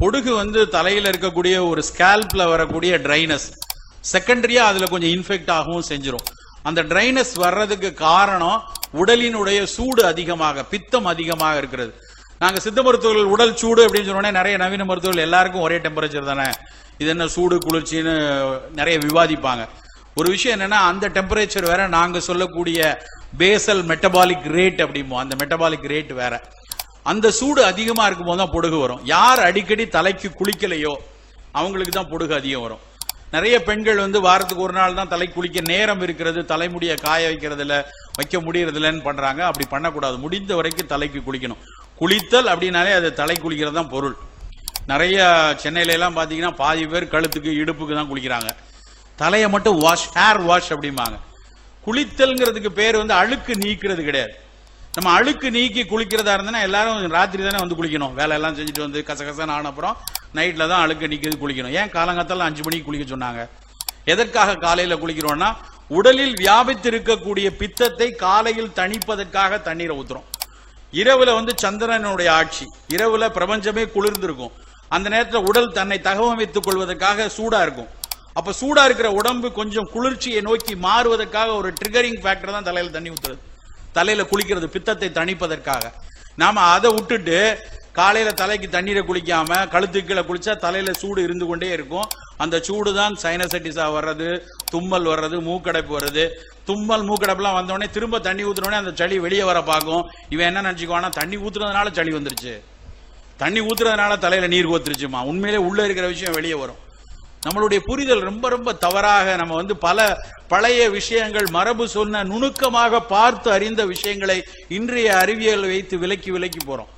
பொடுகு வந்து தலையில இருக்கக்கூடிய ஒரு ஸ்கேல்ப்ல வரக்கூடிய ட்ரைனஸ் செகண்டரியா அதுல கொஞ்சம் இன்ஃபெக்ட் ஆகவும் செஞ்சிடும் அந்த ட்ரைனஸ் வர்றதுக்கு காரணம் உடலினுடைய சூடு அதிகமாக பித்தம் அதிகமாக இருக்கிறது. நாங்க சித்த மருத்துவர்கள் உடல் சூடு அப்படின்னு சொன்னோடனே நிறைய நவீன மருத்துவர்கள் எல்லாருக்கும் ஒரே டெம்பரேச்சர் தானே. இது என்ன சூடு குளிர்ச்சின்னு நிறைய விவாதிப்பாங்க. ஒரு விஷயம் என்னன்னா அந்த டெம்பரேச்சர் வேற நாங்க சொல்லக்கூடிய பேசல் மெட்டபாலிக் ரேட் அப்படிம்போம். அந்த மெட்டபாலிக் ரேட் வேற. அந்த சூடு அதிகமா இருக்கும்போது தான் பொடுகு வரும். யார் அடிக்கடி தலைக்கு குளிக்கலையோ அவங்களுக்கு தான் பொடுகு அதிகம் வரும். நிறைய பெண்கள் வந்து வாரத்துக்கு ஒரு நாள் தான் தலை குளிக்க நேரம் இருக்கிறது தலைமுடிய காய வைக்கிறதுல வைக்க முடியறதில்லன்னு பண்றாங்க. அப்படி பண்ணக்கூடாது. முடிந்த வரைக்கும் தலைக்கு குளிக்கணும். குளித்தல் அப்படின்னாலே அது தலை குளிக்கிறது தான் பொருள். நிறைய சென்னையில எல்லாம் பாத்தீங்கன்னா பாதி பேர் கழுத்துக்கு இடுப்புக்கு தான் குளிக்கிறாங்க. தலையை மட்டும் வாஷ் ஹேர் வாஷ் அப்படிம்பாங்க. குளித்தல்ங்கிறதுக்கு பேர் வந்து அழுக்கு நீக்கிறது கிடையாது. நம்ம அழுக்கு நீக்கி குளிக்கிறதா இருந்தனா எல்லாரும் ராத்திரி தானே வந்து குளிக்கணும். வேலை எல்லாம் செஞ்சுட்டு வந்து கசகசன்னு ஆன அப்புறம் நைட்ல தான் அழுக்கு நீக்கிறது குளிக்கணும். ஏன் காலங்காத்தால அஞ்சு மணிக்கு குளிக்க சொன்னாங்க? எதற்காக காலையில குளிக்கிறோம்னா உடலில் வியாபித்திருக்கக்கூடிய பித்தத்தை காலையில் தணிப்பதற்காக தண்ணீரை ஊத்துறோம். இரவுல வந்து சந்திரனுடைய ஆட்சி. இரவுல பிரபஞ்சமே குளிர்ந்திருக்கும். அந்த நேரத்தில் உடல் தன்னை தகவமைத்துக் கொள்வதற்காக சூடா இருக்கும். அப்ப சூடா இருக்கிற உடம்பு கொஞ்சம் குளிர்ச்சியை நோக்கி மாறுவதற்காக ஒரு ட்ரிகரிங் ஃபேக்டர் தான் தலையில தண்ணி ஊத்துறது. தலையில குளிக்கிறது பித்தத்தை தணிப்பதற்காக. நாம அதை விட்டுட்டு காலையில தலைக்கு தண்ணீரை குளிக்காம கழுத்து கீழே குளிச்சா தலையில சூடு இருந்து கொண்டே இருக்கும். அந்த சூடு தான் சைனசைட்டிஸா வர்றது தும்மல் வர்றது மூக்கடைப்பு வருது தும்மல் மூக்கடைப்புலாம் வந்தோடனே திரும்ப தண்ணி ஊத்துனோடனே அந்த சளி வெளியே வர பார்க்கும். இவன் என்ன நினைச்சுக்குவானா தண்ணி ஊத்துறதுனால சளி வந்துருச்சு. தண்ணி ஊத்துறதுனால தலையில நீர் கோத்துருச்சுமா. உண்மையிலே உள்ள இருக்கிற விஷயம் வெளியே வரும். நம்மளுடைய புரிதல் ரொம்ப ரொம்ப தவறாக நம்ம வந்து பல பழைய விஷயங்கள் மரபு சொன்ன நுணுக்கமாக பார்த்து அறிந்த விஷயங்களை இன்றைய அறிவியல் வைத்து விலக்கி விலக்கி போறோம்.